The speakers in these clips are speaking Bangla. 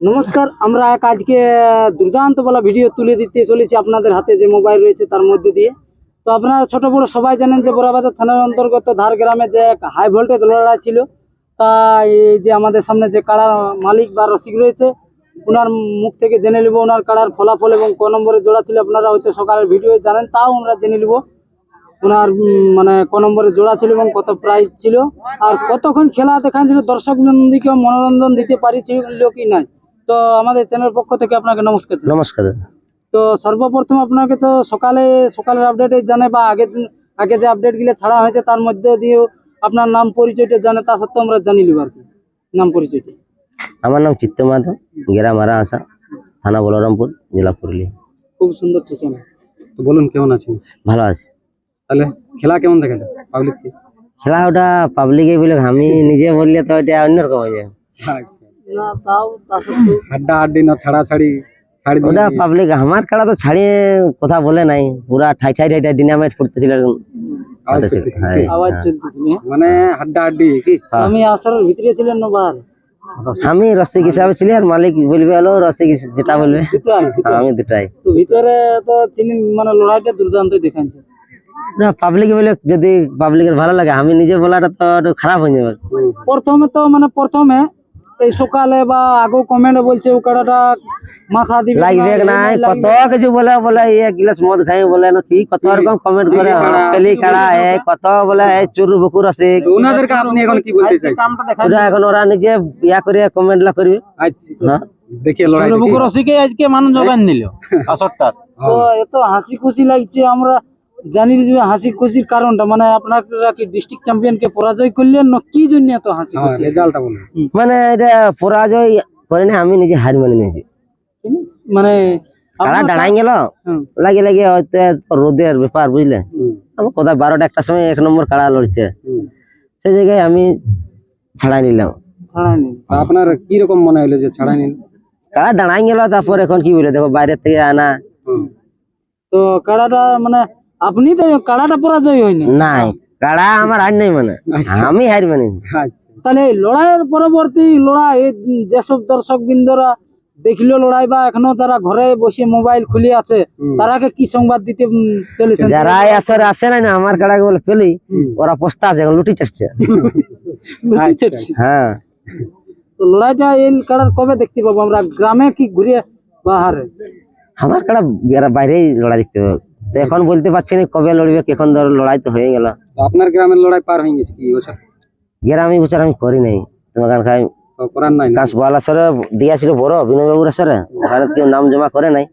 নমস্কার, আমরা এক আজকে দুর্দান্ত বলা ভিডিও তুলে দিতে চলেছি আপনাদের হাতে যে মোবাইল রয়েছে তার মধ্যে দিয়ে। তো আপনারা ছোট বড় সবাই জানেন যে বোরাবাজার থানার অন্তর্গত ধার গ্রামে যে এক হাই ভোল্টেজ লড়াই ছিল তা এই যে আমাদের সামনে যে কাড়া মালিক বা রসিক রয়েছে, ওনার মুখ থেকে জেনে নেব ওনার কাড়ার ফলাফল এবং ক নম্বরে জোড়া ছিল। আপনারা হয়তো সকালের ভিডিও জানেন, তাও আমরা জেনে নেব ওনার মানে ক নম্বরে জোড়া ছিল এবং কত প্রাইজ ছিল, আর কতক্ষণ খেলা দেখান ছিল দর্শক বন্ধুকে মনোরঞ্জন দিতে পারিছিল কি নাই। তো আমাদের চ্যানেল পক্ষ থেকে আপনাকে নমস্কার নমস্কার দাদা। তো সর্বপ্রথম আপনাকে তো সকালে সকালের আপডেটে জানে বা আগের দিন আগে যে আপডেটগুলো ছাড়া হয়েছে তার মধ্যে দিয়েও আপনার নাম পরিচয়টা জানে তা সত্ত্বেও আমরা জানি আর কি। নাম পরিচয়টা। আমার নাম চিত্ত মাধব গ্রাম মারা আসা থানা বলরামপুর জেলা পুরুলিয়া। খুব সুন্দর ঠিকানা। তো বলুন কেমন আছেন? ভালো আছে। তাহলে খেলা কেমন দেখেন? পাবলিক খেলা ওটা পাবলিকে বলে আমি নিজে বললে তো এটা অন্যরকম হয়ে যাবে হাড্ডা হাড্ডি না ছাড়া ছাড়ি ছাড়ি ওটা পাবলিক আমার খেলা তো ছাড়িয়ে কথা বলে নাই। পুরা ঠাই ঠাই ঠাই ডিনামাইট। করতেছিল, হ্যাঁ, হ্যাঁ। মানে হাড্ডা হাড্ডি কি? হ্যাঁ। আমি আসরের ভিতরে ছিলেন না বার আমি রসিক হিসাবে ছিলি আর মালিক বলবে হলো রসিক যেটা বলবে। আমি দুটাই। তো ভিতরে তো ছিলেন মানে লড়াইটা দুর্দান্ত দেখাচ্ছে না পাবলিক বলে যদি পাবলিকের ভালো লাগে আমি নিজে বলাটা তো একটু খারাপ হয়ে যাবে। প্রথমে তো মানে প্রথমে এই সকালে বা আগেও কমেন্টে বলছে ও কাড়াটা মাথা দিবে লাগবে না, নাই কত কিছু বলে বলে এক গ্লাস মদ খাই বলে না কি কত রকম কমেন্ট করে পেলি কাড়া এ কত বলে এই চুরু বুকুর আছে। ওনাদেরকে আপনি এখন কি বলতে দেখা ওরা এখন ওরা নিজে ইয়া করে কমেন্ট লা করবে। আচ্ছা। হ্যাঁ দেখিয়ে লড়াই রসিকে আজকে মানুষ যোগান দিল আসরটার তো এত হাসি খুশি লাগছে আমরা জানি যে হাসি খুশির কারণটা মানে আপনারা কি ডিস্ট্রিক্ট চ্যাম্পিয়নকে পরাজয় করলেন না কি জন্য এত হাসি হ্যাঁ খুশি? রেজাল্টটা বলুন। মানে এটা পরাজয় করে না আমি নিজে হার মেনে নিয়েছি। মানে কাড়া দাঁড়াই গেল? লাগে লাগে হয়তো রোদের ব্যাপার বুঝলে? আমার কোথায় বারোটা একটা সময় এক নম্বর কাড়া লড়ছে? সেই জায়গায় আমি ছাড়াই নিলাম। আপনার কি রকম মনে হলো যে ছাড়াই নিন কাড়া দাঁড়াই গেল তারপর এখন কি বলে দেখো বাইরে থেকে আনা। হুম। তো কাড়াটা মানে আপনি তো কাড়াটা পরাজয় হয়নি। নাই কাড়া আমার হার নাই মানে। আমি হার মানে আচ্ছা। তাহলে লড়াইয়ের পরবর্তী লড়াই যেসব দর্শক বিন্দুরা দেখল লড়াই বা এখনও তারা ঘরে বসে মোবাইল খুলে আছে। তারাকে কি সংবাদ দিতে উম, চলেছেন? যারা আসরে আসে না আমার কাড়াকে বলে পেলি ওরা পস্তা আছে লুটি চাচ্ছে আচ্ছা, হ্যাঁ। তো লড়াইটা এই কাড়ার কবে দেখতে পাবো? আমরা গ্রামে কি ঘুরে বাহারে আমার কাড়া বাইরেই লড়াই দেখতে হবে তো এখন বলতে পারছি না কবে লড়বে এখন ধর লড়াই তো হয়ে গেল। আপনার গ্রামের লড়াই পার হয়ে গেছে কি বছর? গ্রামে বছর আমি করি নাই। তোমার কারণ খাই করার নাই না কাঁচ বল আসরে দিয়াছিল বড় বিনয় বাবুর আসরে। ওখানে কেউ নাম জমা করে নাই।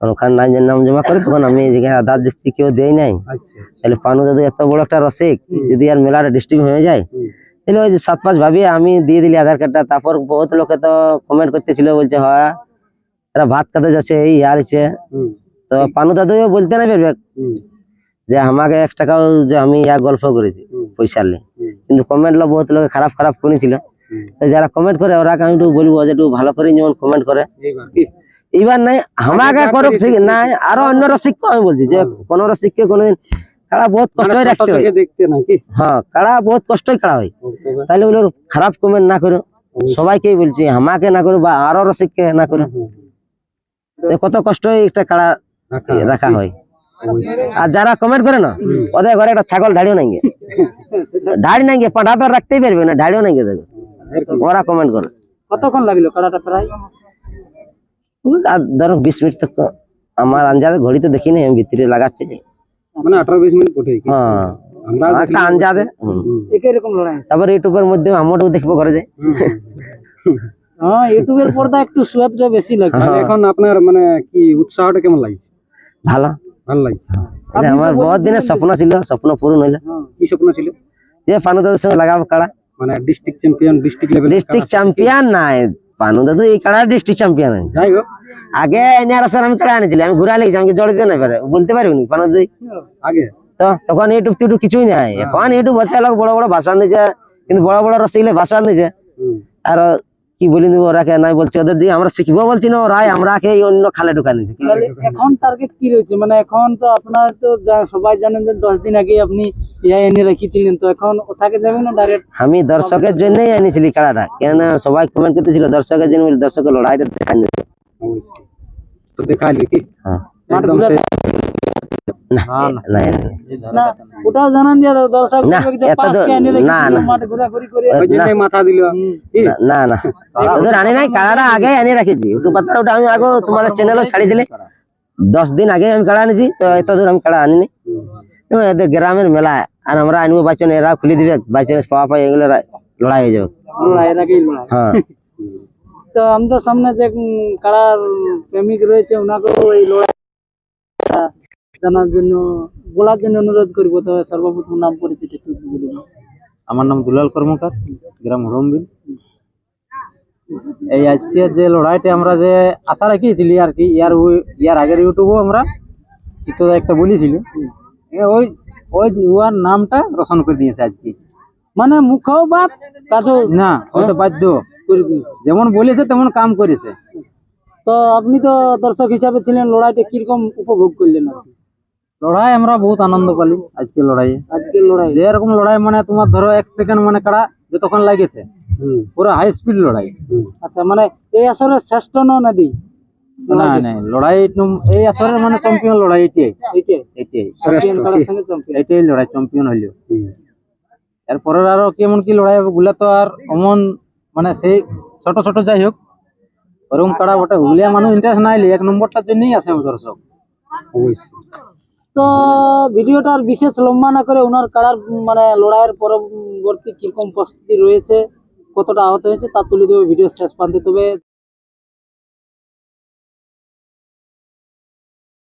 ওখানে নাই যে নাম জমা করে তখন আমি যেখানে আধার দেখছি কেউ দেয় নাই। আচ্ছা তাহলে পানু দাদু এত বড় একটা রসিক যদি আর মেলাটা ডিস্ট্রিক্ট হয়ে যায় তাহলে ওই যে সাত পাঁচ ভাবি আমি দিয়ে দিলি আধার কার্ডটা তারপর বহুত লোকে তো কমেন্ট করতেছিল বলছে হ্যাঁ এরা ভাত খাতে যাচ্ছে এই আর তো পানু দাদু বলতে না পারবে? যে আমাকে এক টাকাও যে আমি ইয়া গল্প করেছি পয়সা নিয়ে কিন্তু কমেন্ট লো বহুত লোকে খারাপ খারাপ করেছিল তো যারা কমেন্ট করে ওরা আমি একটু বলব যে একটু ভালো করে যেমন কমেন্ট করে। এইবার। নাই আমাকে করুক ঠিক নাই আরও অন্য রসিককে আমি বলছি যে কোন রসিককে কোনোদিন কাড়া বহুত মানে কষ্টই ছোট রাখতে হয়। হ্যাঁ কাড়া বহুত কষ্টই কাড়া হয়। তাহলে ওগুলো খারাপ কমেন্ট না করো। সবাইকেই বলছি আমাকে না করো বা আরও রসিককে না করো। কত কষ্টই একটা কাড়া রাখা হয়। আর যারা কমেন্ট করে না ওদের ঘরে একটা ছাগল ঢাড়িও নাই গে ঢাড়ি নাই গে তো রাখতেই পারবে না ঢাড়িও নাই গে ওরা কমেন্ট করে। কতক্ষণ লাগল প্রায়? আর ধরো বিশ মিনিট তো আমার আঞ্জাদে ঘড়ি তো দেখিনি আমি ভিতরে লাগাচ্ছি মানে আঠারো বিশ মিনিট কোটে হ্যাঁ। একটা আঞ্জাদে। হুম। লড়াই। তারপর ইউটিউবের মধ্যে আমারও দেখব ঘরে যাই হ্যাঁ ইউটিউবের পর্দা একটু সুয়াদটা বেশি লাগে। হ্যাঁ। এখন আপনার মানে কি উৎসাহটা কেমন লাগছে? ভালো। ভালো লাগছে। আমার বহুত দিনের স্বপ্ন ছিল স্বপ্ন পূরণ হইল। হ্যাঁ। কি স্বপ্ন ছিল? যে পানু দাদুর সঙ্গে লাগাবো কাড়া। মানে district champion district level district champion নাই। পানু দাদু এই কাড়া ডিস্ট্রিক্ট চ্যাম্পিয়ন যাই হোক। আগে এনে আসর আমি কাড়া আনিছিলাম আমি ঘুরা লেগেছি আমাকে জড়িতে নাই পারে। বলতে পারবি পানু দাদু? আগে? তো তখন ইউটিউব টিউটিউব কিছুই নাই। এখন ইউটিউব হচ্ছে লোক বড় বড় ভাষণ দিছে কিন্তু বড় বড় রসিকলে ভাষণ হুম। আর কি বলি দেবো ওরাকে? নাই বলছে ওদের দিয়ে আমরা শিখব বলছি না ওরাই আমরাকে এই অন্য খালে ঢুকা দিচ্ছে এখন টার্গেট কি রয়েছে? মানে এখন তো আপনার তো সবাই জানেন যে দশ দিন আগে আপনি ইয়া এনে রেখেছিলেন তো এখন ওটাকে যাবেন না ডাইরেক্ট আমি দর্শকের জন্যই এনেছিলি খেলাটা কেননা সবাই কমেন্ট করতেছিল দর্শকের জন্য বলে দর্শকের লড়াইটা দেখান যেত। কি? হ্যাঁ। না না না। ওটাও জানান যে দর্শক না, দেখবে যে এত পাঁচ দূর- কে এনে না, রেখেছিলেন না। মাঠ ঘোরাঘুরি করে ওই জন্যই মাথা দিল। কি না না ওদের আনি নাই কাড়াটা আগে আনি রাখেছি। ওটু পাতা ওটা আমি আগে তোমাদের চ্যানেলও ছাড়িয়েছিলে দশ দিন আগে আমি কাড়া আনিছি তো এত দূর আমি কাড়া আনিনি। তো এদের গ্রামের মেলা আর আমরা আনব বাইচন এরা খুলে দিবে বাইচন পাওয়া পাই এগুলো রা- লড়াই হয়ে যাবে। লড়াই এর আগেই লড়াই? হ্যাঁ। তো আমাদের সামনে যে উম, কারার প্রেমিক রয়েছে ওনাকেও এই লড়াই জানার জন্য বলার জন্য অনুরোধ করব তবে সর্বপ্রথম নাম পরিচিত একটু বলে আমার নাম দুলাল কর্মকার গ্রাম হুড়মবিল এই আজকে যে লড়াইটা আমরা যে আশা রাখিয়েছিলি আর কি ইয়ার ইয়ার আগের ইউটিউবও আমরা চিত্রদা একটা বলেছিল। ওই ওই উয়ার নামটা রোশন করে দিয়েছে আজকে। মানে মুখও বাপ কাজও না ওটা বাধ্য। যেমন বলেছে তেমন কাম করেছে। তো আপনি তো দর্শক হিসাবে ছিলেন লড়াইটা কীরকম উপভোগ করলেন আর কি? লড়াই আমরা বহুত আনন্দ পালি আজকে লড়াইয়ে। আজকের লড়াই। যেরকম লড়াই মানে তোমার ধরো এক সেকেন্ড মানে কাড়া যতক্ষণ লাগেছে। পুরো হাই স্পিড লড়াই। আচ্ছা মানে এই আসলে শ্রেষ্ঠ নদী? না না লড়াই এই আসরের মানে চ্যাম্পিয়ন লড়াই এটাই। এটাই। এটাই লড়াই চ্যাম্পিয়ন হইল। এরপরে আরও কেমন কি লড়াই হবে গুলা তো আর অমন মানে সেই ছোট ছোট যাই হোক। ওরকম কাড়া ওটা গুলিয়া মানুষ ইন্টারেস্ট নাই এক নম্বরটার জন্যই আসে দর্শক। অবশ্যই। তো ভিডিওটা আর বিশেষ লম্বা না করে ওনার কারার মানে লড়াইয়ের পরবর্তী কীরকম প্রস্তুতি রয়েছে, কতটা আহত হয়েছে তা তুলে দেবে ভিডিও শেষ প্রান্তে। তবে